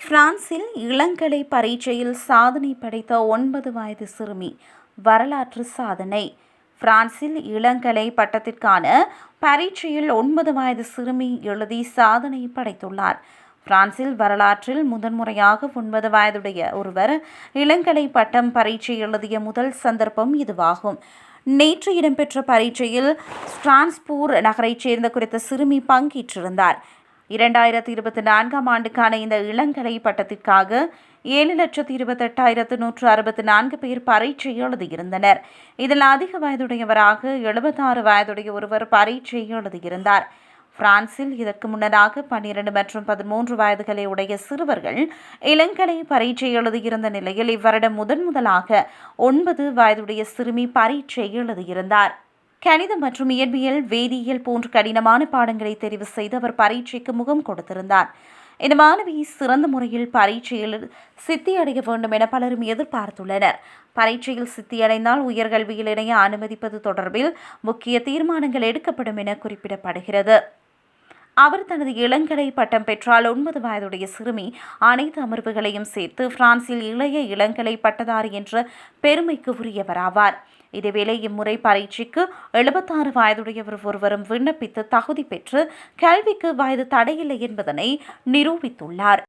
பிரான்சில் இளங்கலை பரீட்சையில் சாதனை படைத்த ஒன்பது வயது சிறுமி வரலாற்று சாதனை. பிரான்சில் இளங்கலை பட்டத்திற்கான பரீட்சையில் ஒன்பது வயது சிறுமி எழுதி சாதனை படைத்துள்ளார். பிரான்சில் வரலாற்றில் முதன்முறையாக ஒன்பது வயதுடைய ஒருவர் இளங்கலை பட்டம் பரீட்சை எழுதிய முதல் சந்தர்ப்பம் இதுவாகும். நேற்று இடம்பெற்ற பரீட்சையில் ஸ்ட்ரான்ஸ்பூர் நகரைச் சேர்ந்த குறித்த சிறுமி பங்கேற்றிருந்தார். இரண்டாயிரத்தி இருபத்தி நான்காம் ஆண்டுக்கான இந்த இளங்கலை பட்டத்திற்காக ஏழு லட்சத்து இருபத்தெட்டாயிரத்து நூற்று அறுபத்தி நான்கு பேர் பரீட்சை எழுதியிருந்தனர் இதில் அதிக வயதுடையவராக எழுபத்தாறு வயதுடைய ஒருவர் பரீட்சை எழுதியிருந்தார் பிரான்சில் இதற்கு முன்னதாக பன்னிரண்டு மற்றும் பதிமூன்று வயதுகளை உடைய சிறுவர்கள் இளங்கலை பரீட்சை எழுதியிருந்த நிலையில் இவ்வருடம் முதன் முதலாக ஒன்பது வயதுடைய சிறுமி பரீட்சை எழுதியிருந்தார் கணிதம் மற்றும் இயற்பியல் வேதியியல் போன்ற கடினமான பாடங்களை தெரிவு செய்து அவர் பரீட்சைக்கு முகம் கொடுத்திருந்தார். இந்த மாணவி சிறந்த முறையில் பரீட்சையில் சித்தியடைய வேண்டும் என பலரும் எதிர்பார்த்துள்ளனர். பரீட்சையில் சித்தியடைந்தால் உயர்கல்வியில் இணைய அனுமதிப்பது தொடர்பில் முக்கிய தீர்மானங்கள் எடுக்கப்படும் என குறிப்பிடப்படுகிறது. அவர் தனது இளங்கலை பட்டம் பெற்றால் ஒன்பது வயதுடைய சிறுமி அனைத்து அமர்வுகளையும் சேர்த்து பிரான்சில் இளைய இளங்கலை பட்டதாரி என்ற பெருமைக்கு உரியவராவார். இதேவேளை இம்முறை பரீட்சைக்கு எழுபத்தாறு வயதுடையவர் ஒருவரும் விண்ணப்பித்து தகுதி பெற்று கல்விக்கு வயது தடையில்லை என்பதனை நிரூபித்துள்ளார்.